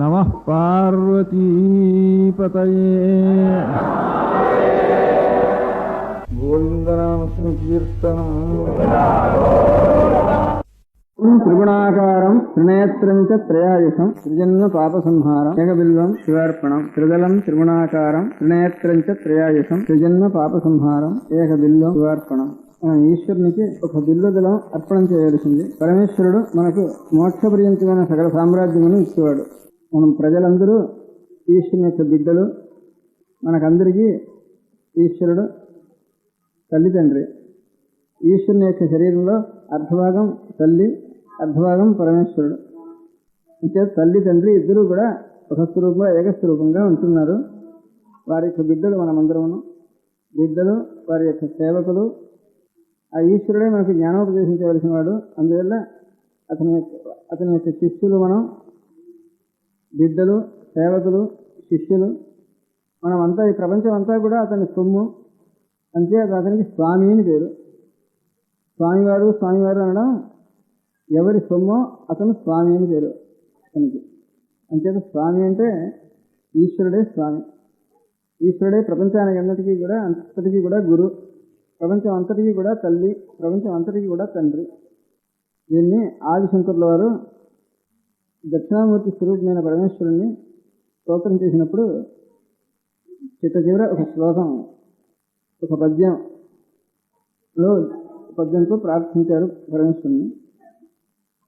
నమ పార్వతీపతయే. గోవిందనామ సంకీర్తనం త్రిగుణాకారం త్రినేత్రం చ త్రయాయుషం త్రిజన్మ పాప సంహారం ఏకబిల్వం శివార్పణం త్రిదలం త్రిగుణాకారం త్రినేత్రం చ త్రయాయుషం త్రిజన్మ పాప సంహారం ఏకబిల్వం శివార్పణం. మనం ఈశ్వరునికి ఒక బిల్లుదలం అర్పణం చేయవలసింది పరమేశ్వరుడు మనకు మోక్షపర్యంతమైన సకల సామ్రాజ్యమును ఇచ్చేవాడు. మనం ప్రజలందరూ ఈశ్వరుని యొక్క బిడ్డలు. మనకందరికీ ఈశ్వరుడు తల్లిదండ్రి ఈశ్వరుని యొక్క శరీరంలో అర్ధభాగం తల్లి అర్ధభాగం పరమేశ్వరుడు. అంటే తల్లి తండ్రి ఇద్దరు కూడా ఒక స్వరూపంగా ఏకస్వరూపంగా ఉంటున్నారు. వారి యొక్క బిడ్డలు మనమందరమును. బిడ్డలు వారి యొక్క సేవకులు. ఆ ఈశ్వరుడే మనకు జ్ఞానోపదేశించవలసిన వాడు. అందువల్ల అతని యొక్క అతని యొక్క శిష్యులు మనం బిడ్డలు సేవకులు శిష్యులు మనమంతా ఈ ప్రపంచం అంతా కూడా అతని సొమ్ము అంతే అతనికి స్వామి అని పేరు. స్వామివారు స్వామివారు అనడం ఎవరి సొమ్మో అతను స్వామి అని పేరు అతనికి. అంచేత స్వామి అంటే ఈశ్వరుడే స్వామి. ఈశ్వరుడే ప్రపంచానికి అన్నిటికీ కూడా అంతటికీ కూడా గురు. ప్రపంచం అంతటికీ కూడా తల్లి ప్రపంచం అంతటికీ కూడా తండ్రి. దీన్ని ఆదిశంకర్ల వారు దక్షిణామూర్తి స్వరూపమైన పరమేశ్వరుణ్ణి స్తోత్రం చేసినప్పుడు చిట్ట చివర ఒక శ్లోకం ఒక పద్యంలో పద్యంతో ప్రార్థించారు పరమేశ్వరుని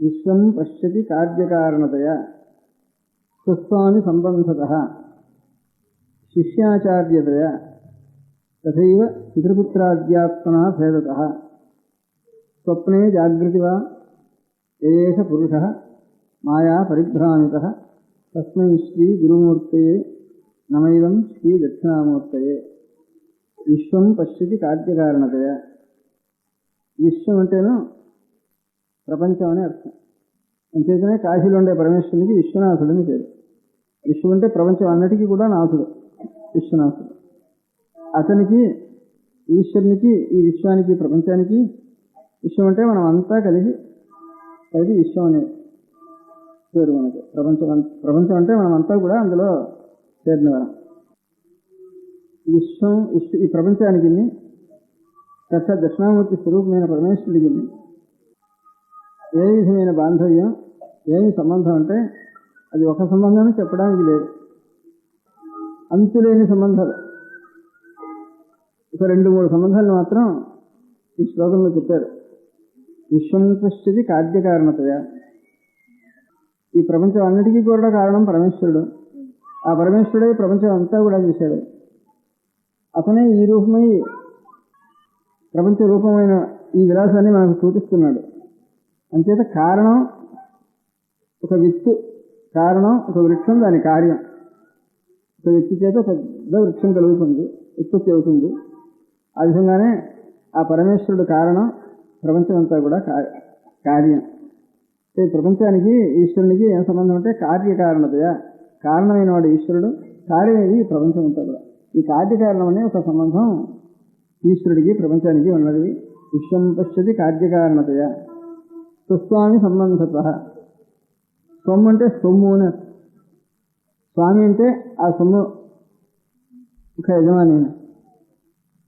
విశ్వం పశ్యతి కార్యకారణతయ స్వస్వామి సంబంధత శిష్యాచార్యతయ తథైవ పితృపుత్రాద్యాత్మనా భేదత. స్వప్నే జాగృతి వా ఏష పురుష మాయా పరిభ్రామిత. తస్మై శ్రీ గురుమూర్తయే నమైదం శ్రీ దక్షిణామూర్తయే. విశ్వం పశ్యతి కార్యకారణతయ. విశ్వం అంటేను ప్రపంచం అనే అర్థం. అంచేతనే కాశీలో ఉండే పరమేశ్వరునికి విశ్వనాథుడని పేరు. విశ్వం అంటే ప్రపంచం అన్నిటికీ కూడా నాథుడు విశ్వనాథుడు. అతనికి ఈశ్వరునికి ఈ విశ్వానికి ప్రపంచానికి విశ్వం అంటే మనం అంతా కలిసి కలిసి విశ్వం అనే పేరు మనకు. ప్రపంచం అం- ప్రపంచం అంటే మనమంతా కూడా అందులో చేరిన వరం విశ్వం విశ్వ ఈ ప్రపంచానికి సాక్షాత్ దక్షిణామూర్తి స్వరూపమైన పరమేశ్వరుడికి ఏ విధమైన బాంధవ్యం ఏమి సంబంధం అంటే అది ఒక సంబంధం చెప్పడానికి లేదు. అంతులేని సంబంధాలు. ఒక రెండు మూడు సంబంధాలు మాత్రం ఈ శ్లోకంలో చెప్పారు. విశ్వం సృష్టిది కార్యకారణతయా? ఈ ప్రపంచం అన్నిటికీ కూడా కారణం పరమేశ్వరుడు. ఆ పరమేశ్వరుడే ప్రపంచం అంతా కూడా చేశాడు. అతనే ఈ రూపమై ప్రపంచ రూపమైన ఈ విలాసాన్ని మనకు చూపిస్తున్నాడు. అంచేత కారణం ఒక విత్తు కారణం ఒక వృక్షం దాని కార్యం. ఒక విత్తు చేత పెద్ద వృక్షం కలుగుతుంది ఉత్పత్తి అవుతుంది. ఆ విధంగానే ఆ పరమేశ్వరుడు కారణం ప్రపంచం అంతా కూడా కా- కార్యం. ఈ ప్రపంచానికి ఈశ్వరునికి ఏం సంబంధం అంటే కార్యకారణతయ కారణమైన వాడు ఈశ్వరుడు కార్యమేది ప్రపంచం అంతా కూడా. ఈ కార్యకారణం అనే ఒక సంబంధం ఈశ్వరుడికి ప్రపంచానికి ఉన్నది. విశ్వం పశ్యతి కార్యకారణతయ స్వస్వామి సంబంధత. సొమ్ము అంటే సొమ్ము అని స్వామి అంటే ఆ సొమ్ము ఒక యజమాని.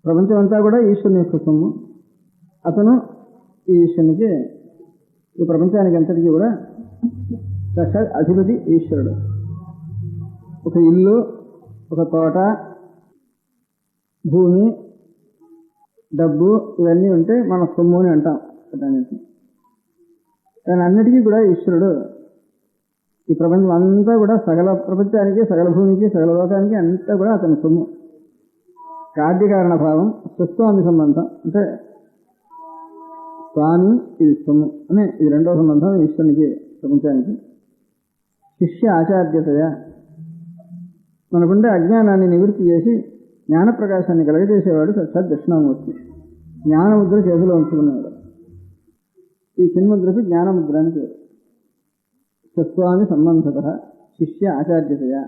ప్రపంచం అంతా కూడా ఈశ్వరుని యొక్క సొమ్ము అతను ఈ ఈశ్వరునికి ఈ ప్రపంచానికి అంతటికీ కూడా సాక్షాత్ అధిపతి ఈశ్వరుడు. ఒక ఇల్లు ఒక తోట భూమి డబ్బు ఇవన్నీ ఉంటే మన సొమ్ము అని అంటాం దానికి దాని అన్నిటికీ కూడా ఈశ్వరుడు. ఈ ప్రపంచం అంతా కూడా సగల ప్రపంచానికి సగల భూమికి సగల లోకానికి అంతా కూడా అతని సొమ్ము. కార్యకారణ భావం స్వస్వామి సంబంధం. అంటే స్వామి ఇది సొమ్ము అనే ఇది రెండవ సంబంధం ఈశ్వరునికి ప్రపంచానికి శిష్య ఆచార్యతయ మనకుండే అజ్ఞానాన్ని నివృత్తి చేసి జ్ఞానప్రకాశాన్ని కలగజేసేవాడు సాక్షాత్ దక్షిణామూర్తి. జ్ఞానముద్ర చేతిలో ఉంచుకునేవాడు. ఈ చిన్ముద్రకు జ్ఞానముద్ర అని పేరు. స్వస్వామి సంబంధత శిష్య ఆచార్యతయ.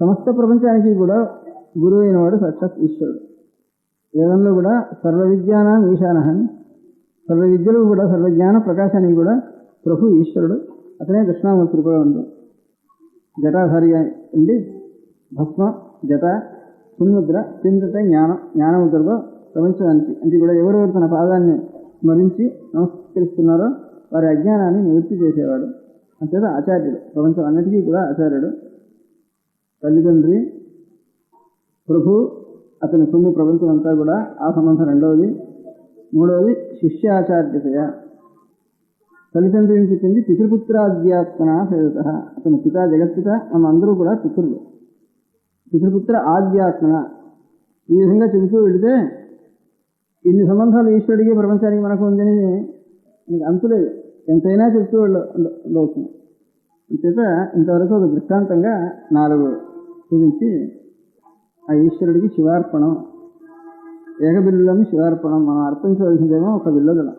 సమస్త ప్రపంచానికి కూడా గురువు అయినవాడు సాక్షాత్ ఈశ్వరుడు. వేదంలో కూడా సర్వ విద్యానాం ఈశాన అని సర్వ విద్యలు కూడా సర్వజ్ఞాన ప్రకాశానికి కూడా ప్రభు ఈశ్వరుడు అతనే దక్షిణామూర్తి కూడా ఉంది జటాధారి ఉండి భస్మ జట సున్ముద్ర చింతత జ్ఞానం జ్ఞానముద్రతో ప్రపంచడానికి అంటే కూడా ఎవరెవరు తన పాదాన్ని స్మరించి నమస్కరిస్తున్నారో వారి అజ్ఞానాన్ని నివృత్తి చేసేవాడు. అంతేత ఆచార్యుడు ప్రపంచం అన్నిటికీ కూడా ఆచార్యుడు. తల్లిదండ్రి ప్రభు అతని సొమ్ము ప్రపంచం అంతా కూడా ఆ సంబంధం రెండవది. మూడవది శిష్యాచార్యతయ. తల్లిదండ్రి నుంచి చెప్పింది పితృపుత్రాధ్యాత్మన సేవత అతను పిత జగత్పిత మనం అందరూ కూడా పితృలు. పితృపుత్ర ఆధ్యాత్మన. ఈ విధంగా చెబుతూ వెళితే ఇన్ని సంబంధాలు ఈశ్వరుడికి ప్రపంచానికి మనకు ఉందని నీకు అంతులేదు ఎంతైనా చెప్తూ లోకం ఉండవచ్చు అంచేత ఇంతవరకు ఒక దృష్టాంతంగా నాలుగు చూపించి ఆ ఈశ్వరుడికి శివార్పణం ఏకబిల్లులను శివార్పణం మనం అర్పించవలసిందేమో ఒక బిల్లదలం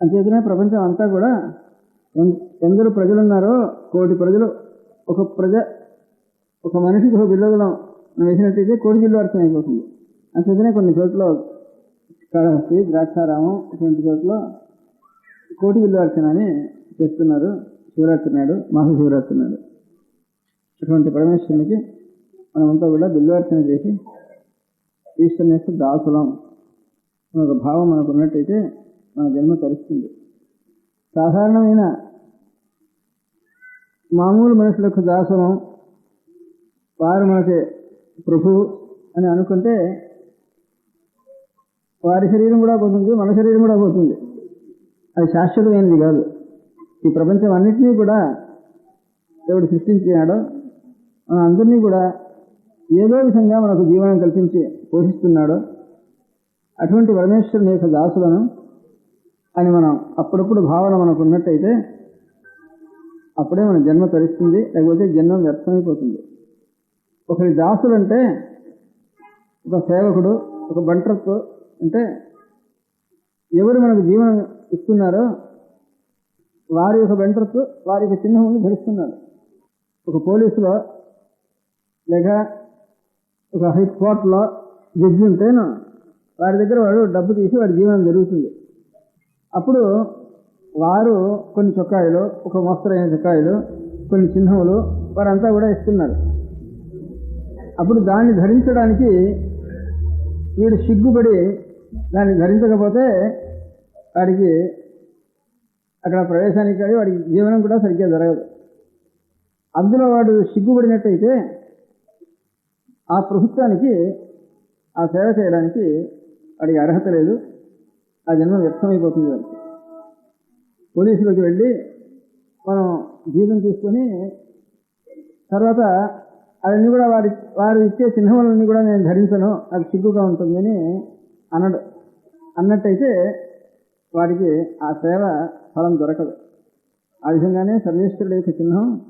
అంచేతనే ప్రపంచం అంతా కూడా ఎన్- ఎందరు ప్రజలున్నారో కోటి ప్రజలు ఒక ప్రజ ఒక మనిషికి ఒక బిల్లదలం వేసినట్టయితే కోటి బిల్లు అర్థం అయిపోతుంది అంచేతనే కొన్ని చోట్ల కాళహస్తి ద్రాక్షారామం ఇటువంటి చోట్ల కోటి బిల్లు అర్చన అని చేస్తున్నారు. శివరాత్రి నాడు మహాశివరాత్రి నాడు. అటువంటి పరమేశ్వరునికి మనమంతా కూడా బిల్లు అర్చన చేసి ఈశ్వరుని యొక్క దాసులం అనే ఒక భావం మనకు ఉన్నట్టయితే మన జన్మ తరుస్తుంది. సాధారణమైన మామూలు మనుషుల యొక్క దాసులం వారు మనకి ప్రభు అని అనుకుంటే వారి శరీరం కూడా పోతుంది మన శరీరం కూడా పోతుంది. అది శాశ్వతమైనది కాదు. ఈ ప్రపంచం అన్నింటినీ కూడా దేవుడు సృష్టించినాడో మన అందరినీ కూడా ఏదో విధంగా మనకు జీవనం కల్పించి పోషిస్తున్నాడో అటువంటి పరమేశ్వరుని యొక్క దాసులను అని మనం అప్పుడప్పుడు భావన మనకు ఉన్నట్టయితే అప్పుడే మన జన్మ తరిస్తుంది లేకపోతే జన్మ వ్యర్థమైపోతుంది. ఒకరి దాసుడు అంటే ఒక సేవకుడు ఒక బంట్రత్తు అంటే ఎవరు మనకు జీవనం ఇస్తున్నారో వారి యొక్క బంట్రత్తు వారి యొక్క చిహ్నం ధరిస్తున్నారు ఒక పోలీసులో లేక ఒక హై కోర్టులో జడ్జి ఉంటేను వారి దగ్గర వాడు డబ్బు తీసి వాడి జీవనం జరుగుతుంది. అప్పుడు వారు కొన్ని చొక్కాయిలు ఒక మోస్తరైన చొక్కాయిలు కొన్ని చిహ్నములు వారంతా కూడా ఇస్తున్నారు. అప్పుడు దాన్ని ధరించడానికి వీడు సిగ్గుపడి దాన్ని ధరించకపోతే వాడికి అక్కడ ప్రవేశానికి కానీ వాడికి జీవనం కూడా సరిగ్గా జరగదు. అందులో వాడు సిగ్గుపడినట్టయితే ఆ ప్రభుత్వానికి ఆ సేవ చేయడానికి వాడికి అర్హత లేదు. ఆ జన్మ వ్యర్థమైపోతుంది వాడికి. పోలీసులకు వెళ్ళి మనం జీతం తీసుకొని తర్వాత అవన్నీ కూడా వారి వారు ఇచ్చే చిహ్నములన్నీ కూడా నేను ధరించను అది సిగ్గుగా ఉంటుంది అని అనడు. అన్నట్టయితే వాడికి ఆ సేవ ఫలం దొరకదు. ఆ విధంగానే సర్వేశ్వరుడు యొక్క చిహ్నం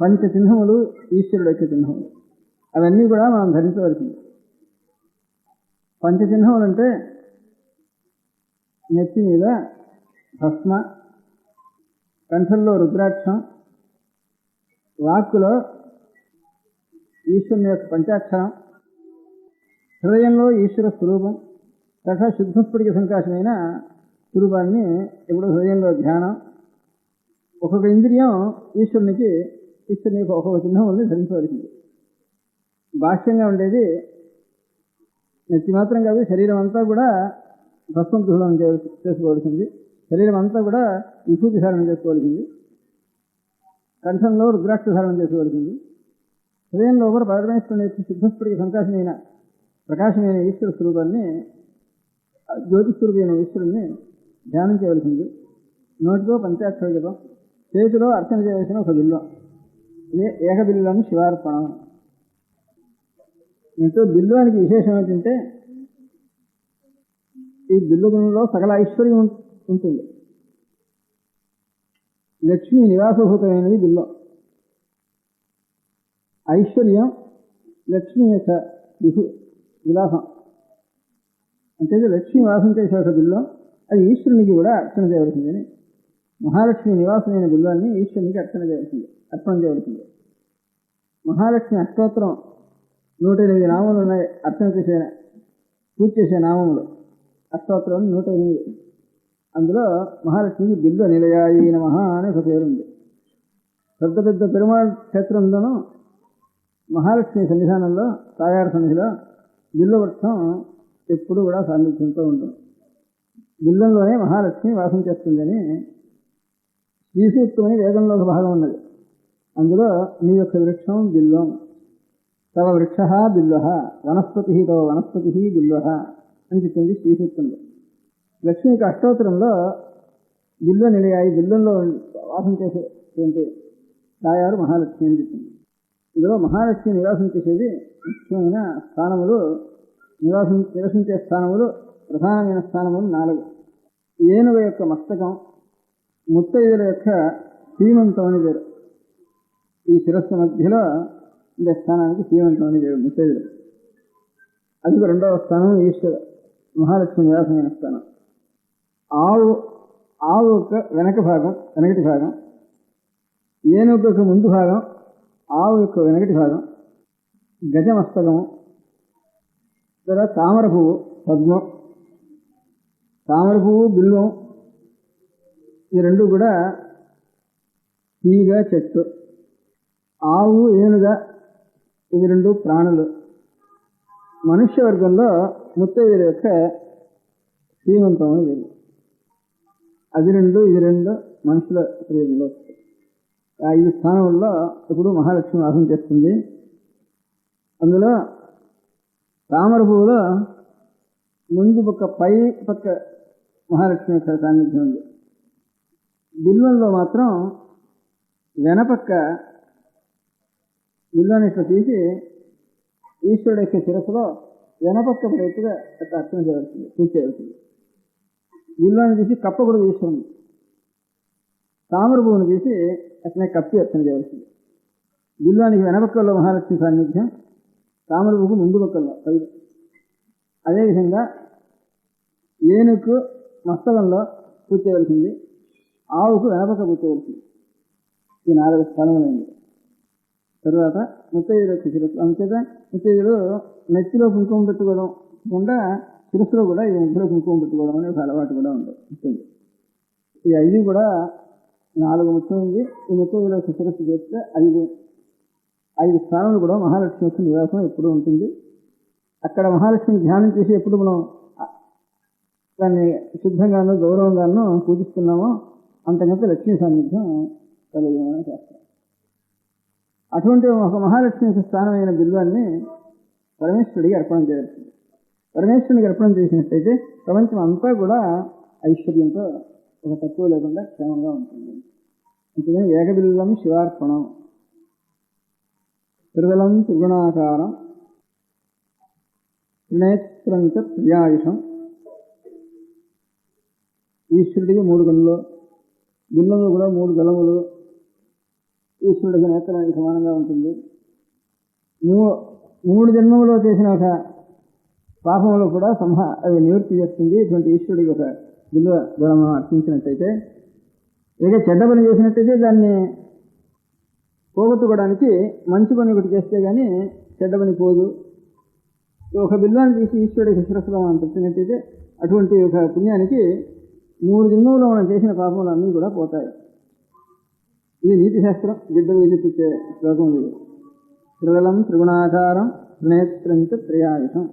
పంచ చిహ్నములు ఈశ్వరుడు యొక్క చిహ్నములు. అవన్నీ కూడా మనం ధరించవలసింది. పంచ చిహ్నములు అంటే నెత్తి మీద భస్మ కంఠంలో రుద్రాక్షం వాక్కులో ఈశ్వరుని యొక్క పంచాక్షరం హృదయంలో ఈశ్వర స్వరూపం తథా శుద్ధస్ఫటిక సంకాశమైన స్వరూపాన్ని ఎప్పుడు హృదయంలో ధ్యానం. ఒక్కొక్క ఇంద్రియం ఈశ్వరునికి ఈశ్వరుని యొక్క చిహ్నం ఉంది ధరించవలసింది. బాహ్యంగా ఉండేది నెత్తి మాత్రం కాదు శరీరం అంతా కూడా భస్వం దూహం చేసుకోవాల్సింది. శరీరం అంతా కూడా విభూతి ధారణ చేసుకోవాల్సింది. కంఠంలో రుద్రాక్ష ధారణ చేసుకోవాల్సింది. హృదయంలో కూడా పరమేశ్వరుని యొక్క శుద్ధస్ఫటిక సంకాశమైన ప్రకాశమైన ఈశ్వర స్వరూపాన్ని జ్యోతిస్వరూపమైన ఈశ్వరుణ్ణి ధ్యానం చేయవలసింది. నోటితో పంచాక్షర జపం చేతిలో అర్చన చేయవలసిన ఒక బిల్వం. ఏక ఏకబిల్లని శివార్పణం. దీంతో బిల్వానికి విశేషం ఏంటంటే ఈ బిల్లుగుణంలో సకల ఐశ్వర్యం ఉంటుంది. లక్ష్మి నివాసభూతమైనది బిల్లం. ఐశ్వర్యం లక్ష్మి యొక్క విహు విలాసం. అంటే లక్ష్మి వాసం చేసే ఒక బిల్లం అది ఈశ్వరునికి కూడా అర్చన చేయవలసిందని మహాలక్ష్మి నివాసమైన బిల్వాన్ని ఈశ్వరునికి అర్చన చేయవలసింది అర్పణ చేయవలసింది మహాలక్ష్మి అష్టోత్తరం నూట ఎనిమిది నామములు ఉన్నాయి. అర్థం చేసే పూజ చేసే నామములు. అష్టోత్తరం నూట ఎనిమిది అందులో మహాలక్ష్మికి బిల్వ నిలయాయి నమ అనే ఒక పేరు ఉంది. పెద్ద పెద్ద పెరుమాళ్ క్షేత్రంలోనూ మహాలక్ష్మి సన్నిధానంలో తాయారు సన్నిధిలో బిల్వ వృక్షం ఎప్పుడు కూడా సాన్నిధ్యంతో ఉంటుంది. బిల్లంలోనే మహాలక్ష్మి వాసం చేస్తుందని శ్రీసూక్తమని వేదంలో ఒక భాగం ఉన్నది. అందులో నీ యొక్క వృక్షం బిల్వం తవ వృక్ష బిల్వ వనస్పతి తవ వనస్పతి బిల్వ అని చెప్పింది శ్రీసూక్తంలో లక్ష్మికి అష్టోత్తరంలో బిల్వ నిలయాయి బిల్లంలో వాసం చేసేటువంటి తాయారు మహాలక్ష్మి అని చెప్పింది. ఇందులో మహాలక్ష్మి నివాసం చేసేది ముఖ్యమైన స్థానములు నివాసం నివసించే స్థానములు ప్రధానమైన స్థానములు నాలుగు. ఏనుగ యొక్క మస్తకం ముత్తైదుల యొక్క సీమంతం అని పేరు ఈ శిరస్సు మధ్యలో ఇంకా స్థానానికి సీమంతం అని పేరు అది రెండవ స్థానం ఈశ్వర మహాలక్ష్మి నివాసమైన స్థానం. ఆవు ఆవు యొక్క వెనక భాగం వెనకటి భాగం. ఏనుగు యొక్క ముందు భాగం ఆవు యొక్క వెనకటి భాగం. గజమస్తకము. తర్వాత తామర పువ్వు పద్మం. తామర పువ్వు బిల్వం. ఈ రెండు కూడా తీగ చెట్టు. ఆవు ఏనుగ ఇవి రెండు ప్రాణులు. మనుష్య వర్గంలో ముత్తైదుల యొక్క శ్రీమంతం అని అది రెండు ఇది రెండు మనుషుల శరీరంలో. ఆ ఐదు స్థానంలో ఇప్పుడు మహాలక్ష్మి వాసం చేస్తుంది. అందులో తామర పువ్వులో ముందు పక్క పై పక్క మహాలక్ష్మి యొక్క సాన్నిధ్యం ఉంది. బిల్వంలో మాత్రం వెనపక్క బిల్వాన్ని ఇట్లా తీసి ఈశ్వరుడు యొక్క శిరస్సులో వెనపక్క ప్రయత్తుగా అట్లా అర్చన చేయవలసింది పూజ చేయవలసింది బిల్వాన్ని తీసి కప్ప కూడా తామర పువ్వును తీసి అట్లనే కప్పి అర్చన చేయవలసింది బిల్వానికి వెనపక్కల్లో మహాలక్ష్మి సాన్నిధ్యం తామర పువ్వు ముందు పక్కల్లో పైన అదేవిధంగా ఏనుగు మస్తకంలో పూజ చేయవలసింది ఆవుకు వెనపక్క పూజ చేయవలసింది ఈ నాలుగు స్థలములైంది తర్వాత ముత్తైదుల శిరస్సు అంతేత ముత్తైదులు నెత్తిలో కుంకుమ పెట్టుకోవడం కాకుండా శిరస్సులో కూడా ఈ ముద్దులో కుంకుమ పెట్టుకోవడం అనే ఒక అలవాటు కూడా ఉంది ఉంటుంది ఈ ఐదు కూడా నాలుగు ముత్యం ఉంది. ఈ ముత్తైదుల శిరస్సు చేస్తే ఐదు ఐదు స్థానాలు కూడా మహాలక్ష్మి యొక్క నివాసం ఎప్పుడు ఉంటుంది. అక్కడ మహాలక్ష్మిని ధ్యానం చేసి ఎప్పుడు మనం దాన్ని శుద్ధంగానూ గౌరవంగానూ పూజిస్తున్నామో అంతకంటే లక్ష్మీ సాన్నిధ్యం కలిగిన శాస్త్రం. అటువంటి ఒక మహాలక్ష్మి యొక్క స్థానమైన బిల్వాన్ని పరమేశ్వరుడికి అర్పణం చేయవలసింది పరమేశ్వరునికి అర్పణం చేసినట్టయితే ప్రపంచం అంతా కూడా ఐశ్వర్యంతో ఒక తక్కువ లేకుండా క్షేమంగా ఉంటుంది. అందుకని ఏకబిల్వం శివార్పణం. త్రిదలం త్రిగుణాకారం. త్రినేత్రం చ ప్రియాయుషం ఈశ్వరుడికి మూడు గనులు బిల్లంలో కూడా మూడు గలములు ఈశ్వరుడికి నేత్రానికి సమానంగా ఉంటుంది. మూ మూడు జన్మములో చేసిన ఒక పాపంలో కూడా సంహ అది నివృత్తి చేస్తుంది. ఇటువంటి ఈశ్వరుడికి ఒక విలువ గుణం అర్పించినట్టయితే ఇక చెడ్డ పని చేసినట్టయితే దాన్ని పోగొట్టుకోవడానికి మంచి పని ఒకటి చేస్తే కానీ చెడ్డ పని పోదు. ఒక బిల్వాన్ని తీసి ఈశ్వరుడికి శిరస్సులో మనం పెట్టినట్టయితే అటువంటి ఒక పుణ్యానికి మూడు జన్మలో మనం చేసిన పాపములు అన్నీ కూడా పోతాయి. ఇది నీతిశాస్త్రం శాస్త్రం. బిడ్డలు వినిపించే శ్లోకం ఇది? త్రివలం త్రిగుణాకారం త్రినేత్రం చ త్రయాయుషం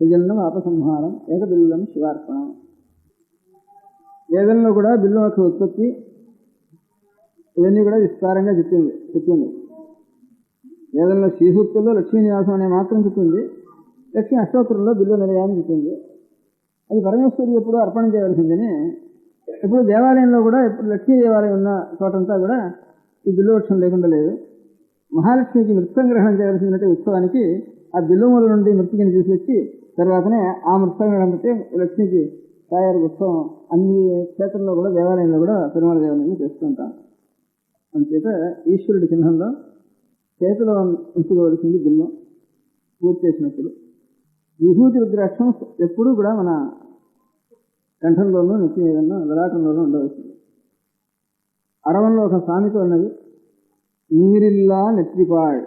త్రిజన్నం అపసంహారం ఏకబిల్లం శివార్పణం. వేదంలో కూడా బిల్లు యొక్క ఉత్పత్తి ఇవన్నీ కూడా విస్తారంగా చెప్పింది చెప్పింది. వేదంలో శ్రీసూక్తుల్లో లక్ష్మీ నివాసం అనే మాత్రం చెప్పింది. లక్ష్మీ అష్టోత్తరంలో బిల్లు నిలయాన్ని చెప్పింది. అది పరమేశ్వరి ఎప్పుడు అర్పణ చేయవలసిందని. ఇప్పుడు దేవాలయంలో కూడా ఇప్పుడు లక్ష్మీ దేవాలయం ఉన్న చోటంతా కూడా ఈ బిల్వవృక్షం లేకుండా లేదు. మహాలక్ష్మికి మృత్సంగ్రహణం చేయాల్సినటువంటి ఉత్సవానికి ఆ బిల్వముల నుండి మృతికిని తీసుకొచ్చి తర్వాతనే ఆ మృత్సంగ్రహణం పెట్టి లక్ష్మికి తయారు ఉత్సవం అన్ని క్షేత్రంలో కూడా దేవాలయంలో కూడా తిరుమల దేవాలయంలో చేస్తుంటాం. అంచేత ఈశ్వరుడి చిహ్నంలో చేతిలో ఉంచుకోవలసింది బిల్లం పూజ చేసినప్పుడు. విభూతి రుద్రాక్షం ఎప్పుడూ కూడా మన కంఠంలోనూ నృత్యం ఏదన్నా విరాటంలోనూ ఉండవలసింది. అరవంలో ఒక సామెత ఉన్నది. నీరిల్లా నెత్తిపాడ్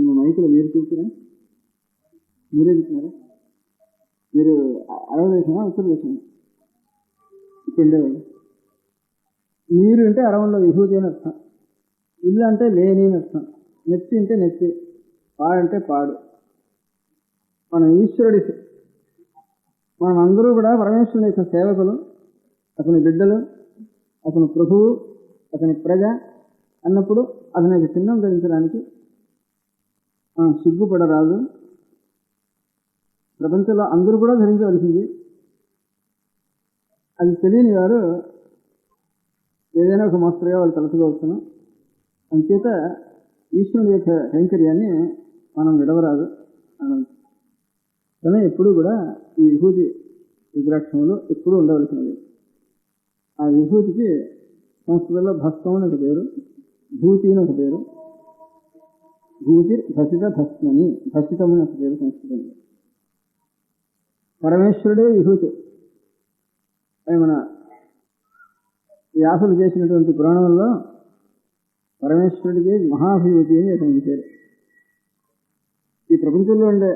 మైకులు మీరు చూసినా మీరే చూసినారా? మీరు అరవ దేశమా ఉత్తర దేశమా ఇప్పుడు ఉండేవాళ్ళు. నీరు అంటే అరవంలో విభూతి అని అర్థం. ఇల్లు అంటే లేని అని అర్థం. నెత్తి అంటే నెత్తి పాడంటే పాడు. మన ఈశ్వరుడి మనం అందరూ కూడా పరమేశ్వరుని యొక్క సేవకులు అతని బిడ్డలు అతను ప్రభువు అతని ప్రజ అన్నప్పుడు అతని యొక్క చిహ్నం ధరించడానికి ఆ, సిగ్గుపడరాదు ప్రపంచంలో అందరూ కూడా ధరించవలసింది. అది తెలియని వారు ఏదైనా ఒక మోస్తరుగా వాళ్ళు తలచుకోవచ్చును అంచేత ఈశ్వరుని యొక్క కైంకర్యాన్ని మనం విడవరాదు. మనం కానీ ఎప్పుడూ కూడా ఈ విభూతి విగ్రహంలో ఎప్పుడూ ఉండవలసినది ఆ విభూతికి సంస్కృతంలో భస్మం అని ఒక పేరు భూతి అని ఒక పేరు భూతి భసిత భస్మని భసితం అని ఒక పేరు సంస్కృతంలో. పరమేశ్వరుడే విభూతి. మన వ్యాసులు చేసినటువంటి పురాణంలో పరమేశ్వరుడికి మహాభిభూతి అని అతనికి పేరు. ఈ ప్రపంచంలో ఉండే